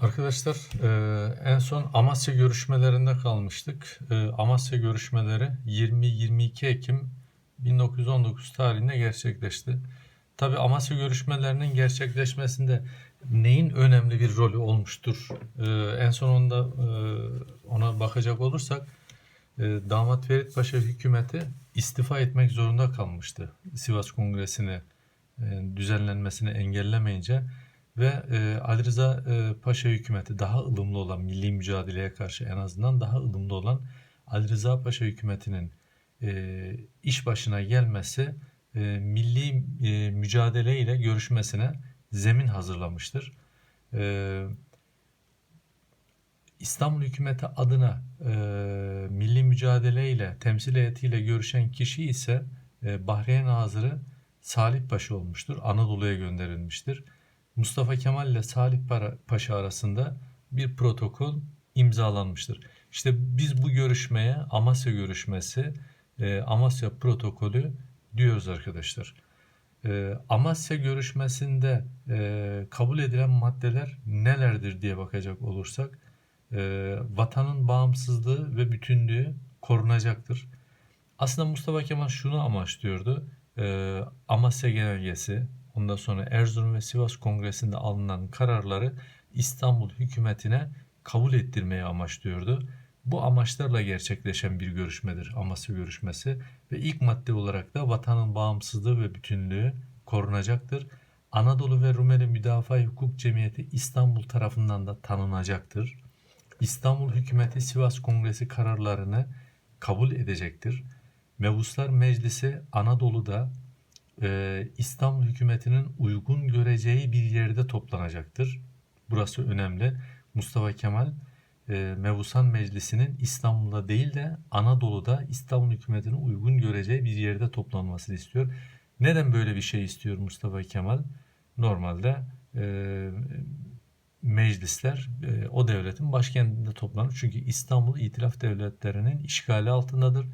Arkadaşlar e, en son Amasya görüşmelerinde kalmıştık. E, Amasya görüşmeleri 20-22 Ekim 1919 tarihinde gerçekleşti. Tabi Amasya görüşmelerinin gerçekleşmesinde neyin önemli bir rolü olmuştur? E, en son onda ona bakacak olursak Damat Ferit Paşa hükümeti istifa etmek zorunda kalmıştı. Sivas Kongresi'ni düzenlenmesini engellemeyince ve e, Ali Rıza e, Paşa hükümeti daha ılımlı olan milli mücadeleye karşı en azından daha ılımlı olan Ali Rıza Paşa hükümetinin e, iş başına gelmesi e, milli e, mücadele ile görüşmesine zemin hazırlamıştır. E, İstanbul hükümeti adına e, milli mücadele ile temsil heyetiyle görüşen kişi ise e, Bahreyn Hazırı Salih Paşa olmuştur. Anadolu'ya gönderilmiştir. Mustafa Kemal ile Salih Paşa arasında bir protokol imzalanmıştır. İşte biz bu görüşmeye Amasya görüşmesi, e, Amasya protokolü diyoruz arkadaşlar. E, Amasya görüşmesinde e, kabul edilen maddeler nelerdir diye bakacak olursak, vatanın bağımsızlığı ve bütünlüğü korunacaktır. Aslında Mustafa Kemal şunu amaçlıyordu. Amasya Genelgesi, Ondan sonra Erzurum ve Sivas Kongresi'nde alınan kararları İstanbul hükümetine kabul ettirmeyi amaçlıyordu. Bu amaçlarla gerçekleşen bir görüşmedir Amasya görüşmesi ve ilk madde olarak da vatanın bağımsızlığı ve bütünlüğü korunacaktır. Anadolu ve Rumeli Müdafaa Hukuk Cemiyeti İstanbul tarafından da tanınacaktır. İstanbul hükümeti Sivas Kongresi kararlarını kabul edecektir. Mevuslar Meclisi Anadolu'da e, İstanbul hükümetinin uygun göreceği bir yerde toplanacaktır. Burası önemli. Mustafa Kemal e, Mebusan Meclisi'nin İstanbul'da değil de Anadolu'da İstanbul hükümetinin uygun göreceği bir yerde toplanmasını istiyor. Neden böyle bir şey istiyor Mustafa Kemal? Normalde e, meclisler e, o devletin başkentinde toplanır. Çünkü İstanbul İtilaf Devletleri'nin işgali altındadır.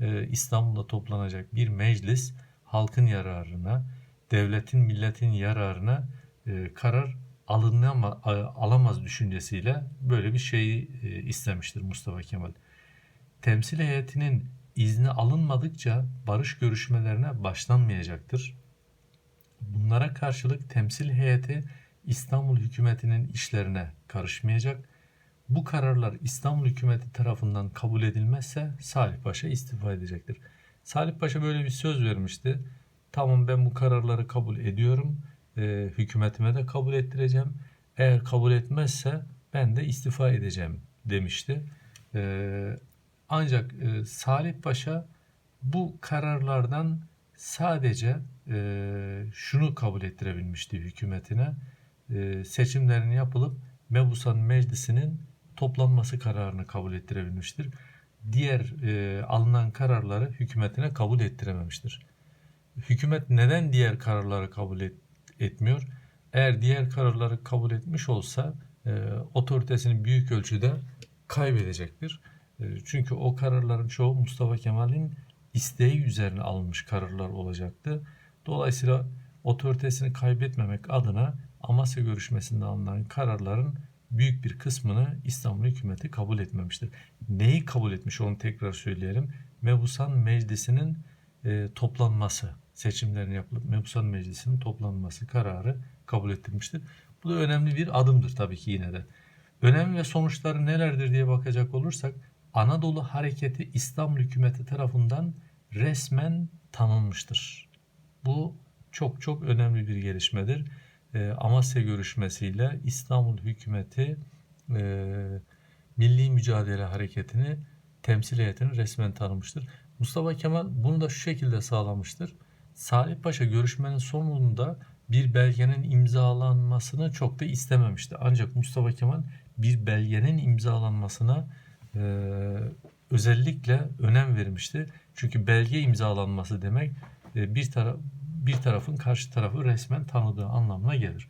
E, İstanbul'da toplanacak bir meclis halkın yararına, devletin, milletin yararına e, karar alınama, alamaz düşüncesiyle böyle bir şeyi e, istemiştir Mustafa Kemal. Temsil heyetinin izni alınmadıkça barış görüşmelerine başlanmayacaktır. Bunlara karşılık temsil heyeti İstanbul hükümetinin işlerine karışmayacak. Bu kararlar İstanbul hükümeti tarafından kabul edilmezse Salih Paşa istifa edecektir. Salih Paşa böyle bir söz vermişti. Tamam ben bu kararları kabul ediyorum. E, hükümetime de kabul ettireceğim. Eğer kabul etmezse ben de istifa edeceğim demişti. E, ancak e, Salih Paşa bu kararlardan sadece e, şunu kabul ettirebilmişti hükümetine. E, seçimlerin yapılıp Mebusan Meclisi'nin toplanması kararını kabul ettirebilmiştir diğer e, alınan kararları hükümetine kabul ettirememiştir. Hükümet neden diğer kararları kabul et, etmiyor? Eğer diğer kararları kabul etmiş olsa e, otoritesini büyük ölçüde kaybedecektir. E, çünkü o kararların çoğu Mustafa Kemal'in isteği üzerine alınmış kararlar olacaktı. Dolayısıyla otoritesini kaybetmemek adına Amasya görüşmesinde alınan kararların büyük bir kısmını İstanbul hükümeti kabul etmemiştir. Neyi kabul etmiş onu tekrar söyleyelim. Mebusan Meclisi'nin e, toplanması, seçimlerin yapılıp Mebusan Meclisi'nin toplanması kararı kabul ettirmiştir. Bu da önemli bir adımdır tabii ki yine de. Önem ve sonuçları nelerdir diye bakacak olursak Anadolu Hareketi İstanbul hükümeti tarafından resmen tanınmıştır. Bu çok çok önemli bir gelişmedir e, Amasya görüşmesiyle İstanbul hükümeti e, Milli Mücadele Hareketi'ni temsil heyetini resmen tanımıştır. Mustafa Kemal bunu da şu şekilde sağlamıştır. Salih Paşa görüşmenin sonunda bir belgenin imzalanmasını çok da istememişti. Ancak Mustafa Kemal bir belgenin imzalanmasına e, özellikle önem vermişti. Çünkü belge imzalanması demek e, bir taraf bir tarafın karşı tarafı resmen tanıdığı anlamına gelir.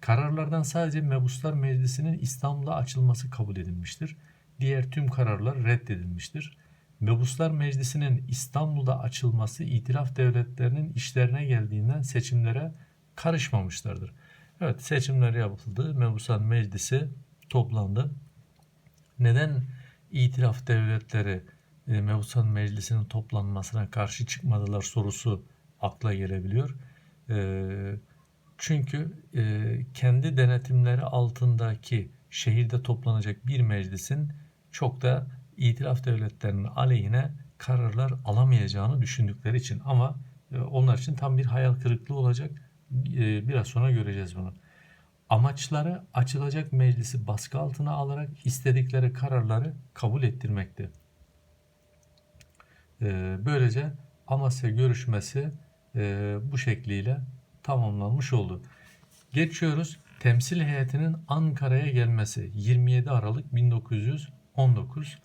Kararlardan sadece Mebuslar Meclisi'nin İstanbul'a açılması kabul edilmiştir. Diğer tüm kararlar reddedilmiştir. Mebuslar Meclisi'nin İstanbul'da açılması itilaf devletlerinin işlerine geldiğinden seçimlere karışmamışlardır. Evet seçimler yapıldı. Mebuslar Meclisi toplandı. Neden itiraf devletleri e, Mebusan Meclisi'nin toplanmasına karşı çıkmadılar sorusu akla gelebiliyor. E, çünkü e, kendi denetimleri altındaki şehirde toplanacak bir meclisin çok da itiraf devletlerinin aleyhine kararlar alamayacağını düşündükleri için ama e, onlar için tam bir hayal kırıklığı olacak. E, biraz sonra göreceğiz bunu. Amaçları açılacak meclisi baskı altına alarak istedikleri kararları kabul ettirmekti. Böylece Amasya görüşmesi e, bu şekliyle tamamlanmış oldu. Geçiyoruz. Temsil heyetinin Ankara'ya gelmesi 27 Aralık 1919.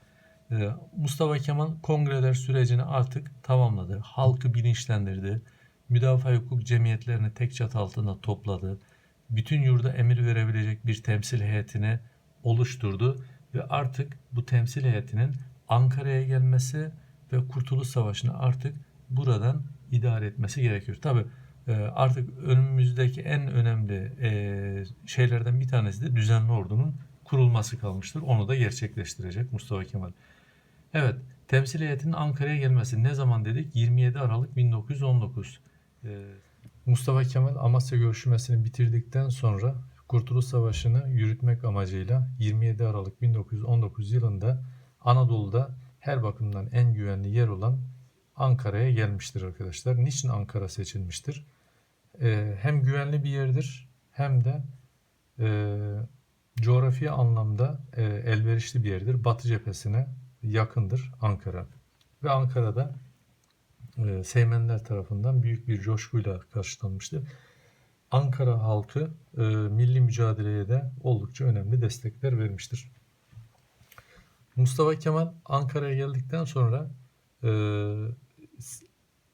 Ee, Mustafa Kemal kongreler sürecini artık tamamladı. Halkı bilinçlendirdi. Müdafaa hukuk cemiyetlerini tek çatı altında topladı. Bütün yurda emir verebilecek bir temsil heyetini oluşturdu ve artık bu temsil heyetinin Ankara'ya gelmesi ve Kurtuluş Savaşı'nı artık buradan idare etmesi gerekiyor. Tabi artık önümüzdeki en önemli e, şeylerden bir tanesi de düzenli ordunun kurulması kalmıştır. Onu da gerçekleştirecek Mustafa Kemal. Evet, temsil heyetinin Ankara'ya gelmesi ne zaman dedik? 27 Aralık 1919. Ee, Mustafa Kemal Amasya görüşmesini bitirdikten sonra Kurtuluş Savaşı'nı yürütmek amacıyla 27 Aralık 1919 yılında Anadolu'da her bakımdan en güvenli yer olan Ankara'ya gelmiştir arkadaşlar. Niçin Ankara seçilmiştir? Ee, hem güvenli bir yerdir hem de e, coğrafi anlamda e, elverişli bir yerdir. Batı cephesine yakındır Ankara. Ve Ankara'da e, Seymenler tarafından büyük bir coşkuyla karşılanmıştır. Ankara halkı e, milli mücadeleye de oldukça önemli destekler vermiştir. Mustafa Kemal Ankara'ya geldikten sonra e,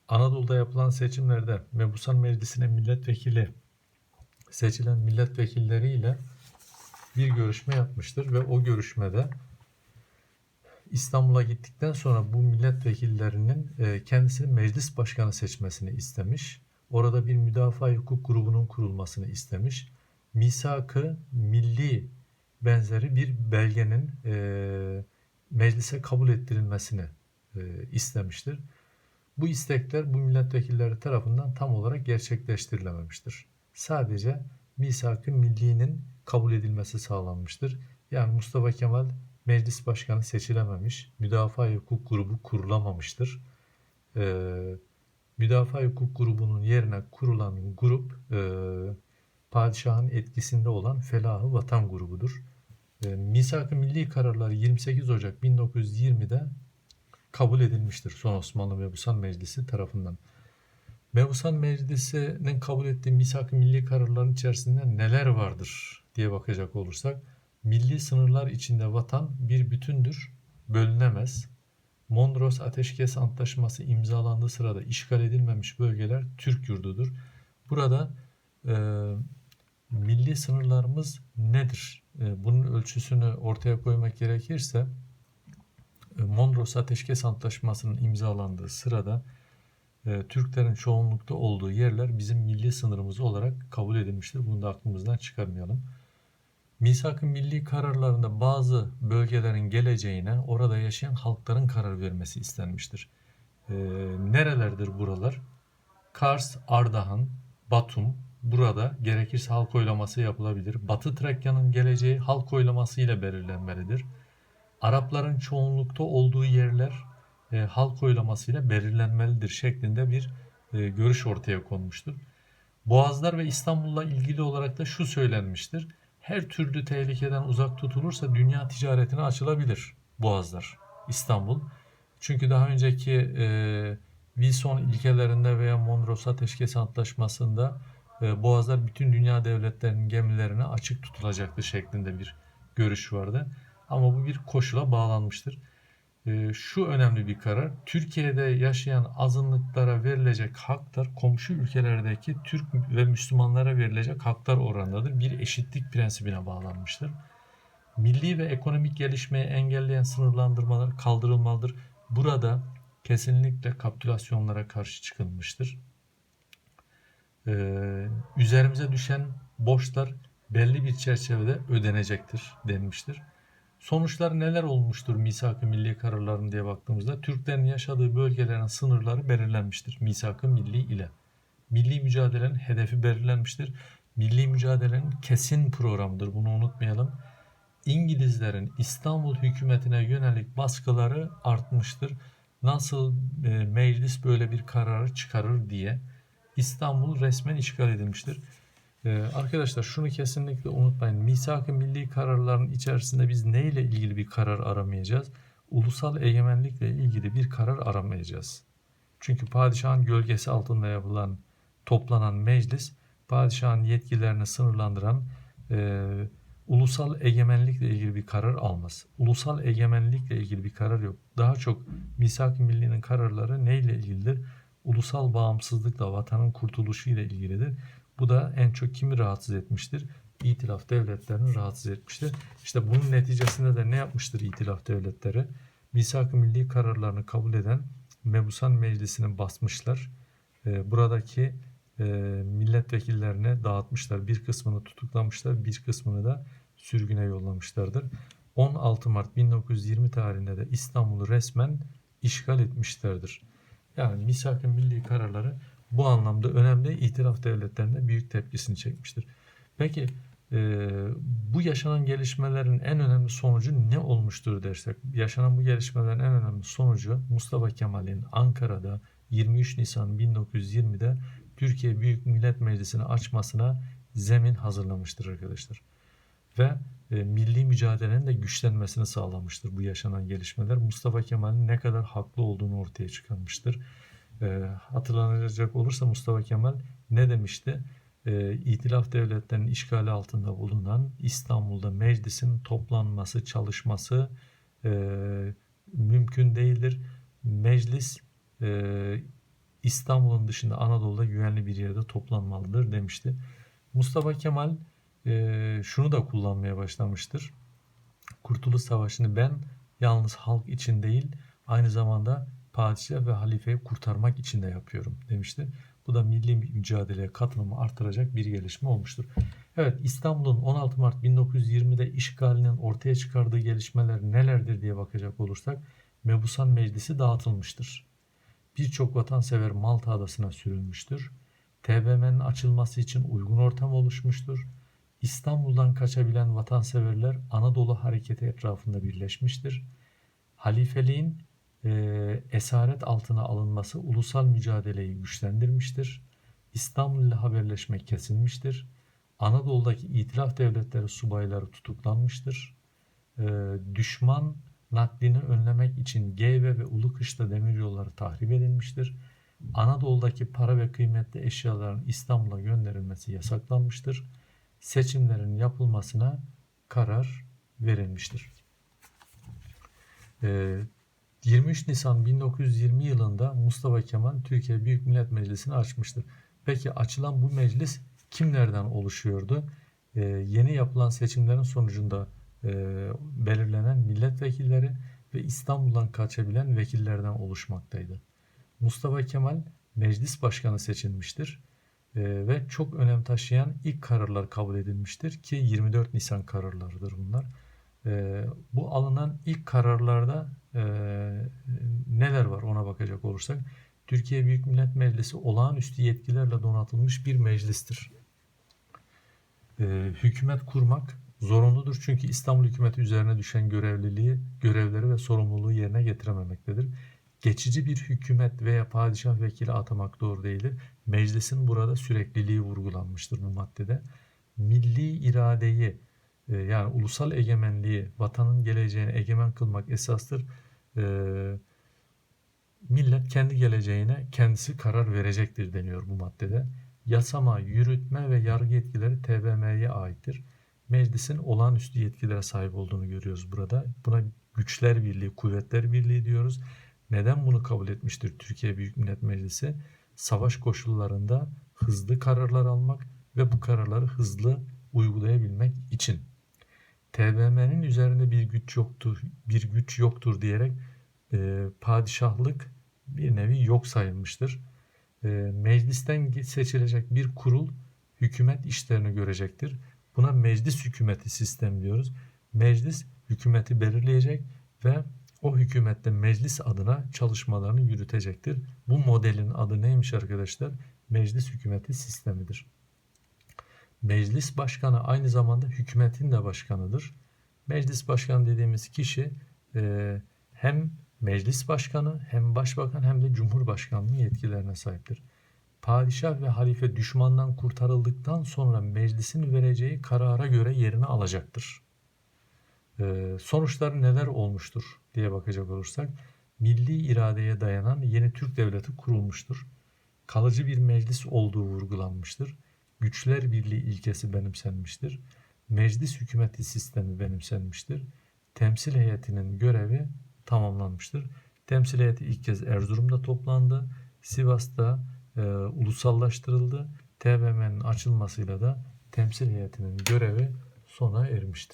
Anadolu'da yapılan seçimlerde Mebusan Meclisi'ne milletvekili seçilen milletvekilleriyle bir görüşme yapmıştır ve o görüşmede İstanbul'a gittikten sonra bu milletvekillerinin e, kendisini meclis başkanı seçmesini istemiş. Orada bir müdafaa hukuk grubunun kurulmasını istemiş. Misakı milli benzeri bir belgenin e, meclise kabul ettirilmesini e, istemiştir. Bu istekler bu milletvekilleri tarafından tam olarak gerçekleştirilememiştir. Sadece misak-ı millinin kabul edilmesi sağlanmıştır. Yani Mustafa Kemal meclis başkanı seçilememiş, müdafaa hukuk grubu kurulamamıştır. Ee, müdafaa hukuk grubunun yerine kurulan grup e, padişahın etkisinde olan Felahı Vatan grubudur. E, Misak-ı Milli kararları 28 Ocak 1920'de kabul edilmiştir son Osmanlı Mebusan Meclisi tarafından. Mebusan Meclisi'nin kabul ettiği Misak-ı Milli kararların içerisinde neler vardır diye bakacak olursak Milli sınırlar içinde vatan bir bütündür, bölünemez. Mondros Ateşkes Antlaşması imzalandığı sırada işgal edilmemiş bölgeler Türk yurdudur. Burada e, milli sınırlarımız nedir? E, bunun ölçüsünü ortaya koymak gerekirse Mondros Ateşkes Antlaşması'nın imzalandığı sırada e, Türklerin çoğunlukta olduğu yerler bizim milli sınırımız olarak kabul edilmiştir. Bunu da aklımızdan çıkarmayalım. Misak-ı milli kararlarında bazı bölgelerin geleceğine orada yaşayan halkların karar vermesi istenmiştir. E, nerelerdir buralar? Kars, Ardahan, Batum, burada gerekirse halk oylaması yapılabilir. Batı Trakya'nın geleceği halk oylaması ile belirlenmelidir. Arapların çoğunlukta olduğu yerler e, halk oylaması ile belirlenmelidir şeklinde bir e, görüş ortaya konmuştur. Boğazlar ve İstanbul'la ilgili olarak da şu söylenmiştir her türlü tehlikeden uzak tutulursa dünya ticaretine açılabilir Boğazlar, İstanbul. Çünkü daha önceki e, Wilson ilkelerinde veya Mondros Ateşkes Antlaşması'nda e, Boğazlar bütün dünya devletlerinin gemilerine açık tutulacaktı şeklinde bir görüş vardı. Ama bu bir koşula bağlanmıştır. Ee, şu önemli bir karar. Türkiye'de yaşayan azınlıklara verilecek haklar komşu ülkelerdeki Türk ve Müslümanlara verilecek haklar oranındadır. Bir eşitlik prensibine bağlanmıştır. Milli ve ekonomik gelişmeyi engelleyen sınırlandırmalar kaldırılmalıdır. Burada kesinlikle kapitülasyonlara karşı çıkılmıştır. Ee, üzerimize düşen borçlar belli bir çerçevede ödenecektir denmiştir. Sonuçlar neler olmuştur misak-ı milli kararların diye baktığımızda Türklerin yaşadığı bölgelerin sınırları belirlenmiştir misak-ı milli ile. Milli mücadelenin hedefi belirlenmiştir. Milli mücadelenin kesin programıdır bunu unutmayalım. İngilizlerin İstanbul hükümetine yönelik baskıları artmıştır. Nasıl e, meclis böyle bir kararı çıkarır diye İstanbul resmen işgal edilmiştir. Ee, arkadaşlar şunu kesinlikle unutmayın. Misak-ı milli kararların içerisinde biz ne ile ilgili bir karar aramayacağız? Ulusal egemenlikle ilgili bir karar aramayacağız. Çünkü padişahın gölgesi altında yapılan, toplanan meclis, padişahın yetkilerini sınırlandıran e, ulusal egemenlikle ilgili bir karar almaz. Ulusal egemenlikle ilgili bir karar yok. Daha çok misak-ı millinin kararları neyle ilgilidir? Ulusal bağımsızlıkla, vatanın kurtuluşu ile ilgilidir. Bu da en çok kimi rahatsız etmiştir? İtilaf devletlerini rahatsız etmiştir. İşte bunun neticesinde de ne yapmıştır itilaf devletleri? Misak-ı milli kararlarını kabul eden Mebusan Meclisi'ni basmışlar. E, buradaki e, milletvekillerine dağıtmışlar. Bir kısmını tutuklamışlar, bir kısmını da sürgüne yollamışlardır. 16 Mart 1920 tarihinde de İstanbul'u resmen işgal etmişlerdir. Yani misak-ı milli kararları bu anlamda önemli itiraf devletlerinde büyük tepkisini çekmiştir. Peki e, bu yaşanan gelişmelerin en önemli sonucu ne olmuştur dersek? Yaşanan bu gelişmelerin en önemli sonucu Mustafa Kemal'in Ankara'da 23 Nisan 1920'de Türkiye Büyük Millet Meclisi'ni açmasına zemin hazırlamıştır arkadaşlar. Ve e, milli mücadelenin de güçlenmesini sağlamıştır bu yaşanan gelişmeler. Mustafa Kemal'in ne kadar haklı olduğunu ortaya çıkarmıştır. E, hatırlanacak olursa Mustafa Kemal ne demişti? E, İtilaf devletlerinin işgali altında bulunan İstanbul'da meclisin toplanması, çalışması e, mümkün değildir. Meclis e, İstanbul'un dışında Anadolu'da güvenli bir yerde toplanmalıdır demişti. Mustafa Kemal e, şunu da kullanmaya başlamıştır. Kurtuluş Savaşı'nı ben yalnız halk için değil aynı zamanda padişah ve halifeyi kurtarmak için de yapıyorum demişti. Bu da milli mücadeleye katılımı artıracak bir gelişme olmuştur. Evet İstanbul'un 16 Mart 1920'de işgalinin ortaya çıkardığı gelişmeler nelerdir diye bakacak olursak Mebusan Meclisi dağıtılmıştır. Birçok vatansever Malta adasına sürülmüştür. TBMM'nin açılması için uygun ortam oluşmuştur. İstanbul'dan kaçabilen vatanseverler Anadolu hareketi etrafında birleşmiştir. Halifeliğin esaret altına alınması ulusal mücadeleyi güçlendirmiştir. İstanbul ile haberleşmek kesilmiştir. Anadolu'daki itilaf devletleri subayları tutuklanmıştır. E, düşman naklini önlemek için Geyve ve Ulukış'ta demiryolları tahrip edilmiştir. Anadolu'daki para ve kıymetli eşyaların İstanbul'a gönderilmesi yasaklanmıştır. Seçimlerin yapılmasına karar verilmiştir. Ee, 23 Nisan 1920 yılında Mustafa Kemal Türkiye Büyük Millet Meclisi'ni açmıştır. Peki açılan bu meclis kimlerden oluşuyordu? Ee, yeni yapılan seçimlerin sonucunda e, belirlenen milletvekilleri ve İstanbul'dan kaçabilen vekillerden oluşmaktaydı. Mustafa Kemal meclis başkanı seçilmiştir e, ve çok önem taşıyan ilk kararlar kabul edilmiştir ki 24 Nisan kararlarıdır bunlar. E, bu alınan ilk kararlarda e, neler var ona bakacak olursak Türkiye Büyük Millet Meclisi olağanüstü yetkilerle donatılmış bir meclistir. E, hükümet kurmak zorunludur çünkü İstanbul hükümeti üzerine düşen görevliliği, görevleri ve sorumluluğu yerine getirememektedir. Geçici bir hükümet veya padişah vekili atamak doğru değildir. Meclisin burada sürekliliği vurgulanmıştır bu maddede. Milli iradeyi e, yani ulusal egemenliği, vatanın geleceğini egemen kılmak esastır. E, millet kendi geleceğine kendisi karar verecektir deniyor bu maddede. Yasama, yürütme ve yargı yetkileri TBMM'ye aittir. Meclisin olağanüstü yetkilere sahip olduğunu görüyoruz burada. Buna güçler birliği, kuvvetler birliği diyoruz. Neden bunu kabul etmiştir Türkiye Büyük Millet Meclisi? Savaş koşullarında hızlı kararlar almak ve bu kararları hızlı uygulayabilmek için. TBMM'nin üzerinde bir güç yoktur, bir güç yoktur diyerek e, padişahlık bir nevi yok sayılmıştır. E, meclisten seçilecek bir kurul hükümet işlerini görecektir. Buna meclis hükümeti sistemi diyoruz. Meclis hükümeti belirleyecek ve o hükümette meclis adına çalışmalarını yürütecektir. Bu modelin adı neymiş arkadaşlar? Meclis hükümeti sistemidir. Meclis başkanı aynı zamanda hükümetin de başkanıdır. Meclis başkanı dediğimiz kişi e, hem meclis başkanı hem başbakan hem de cumhurbaşkanlığı yetkilerine sahiptir. Padişah ve halife düşmandan kurtarıldıktan sonra meclisin vereceği karara göre yerini alacaktır. Ee, sonuçları neler olmuştur diye bakacak olursak milli iradeye dayanan yeni Türk devleti kurulmuştur. Kalıcı bir meclis olduğu vurgulanmıştır. Güçler birliği ilkesi benimsenmiştir. Meclis hükümeti sistemi benimsenmiştir. Temsil heyetinin görevi tamamlanmıştır. Temsil heyeti ilk kez Erzurum'da toplandı. Sivas'ta e, ulusallaştırıldı. TBMM'nin açılmasıyla da temsil heyetinin görevi sona ermiştir.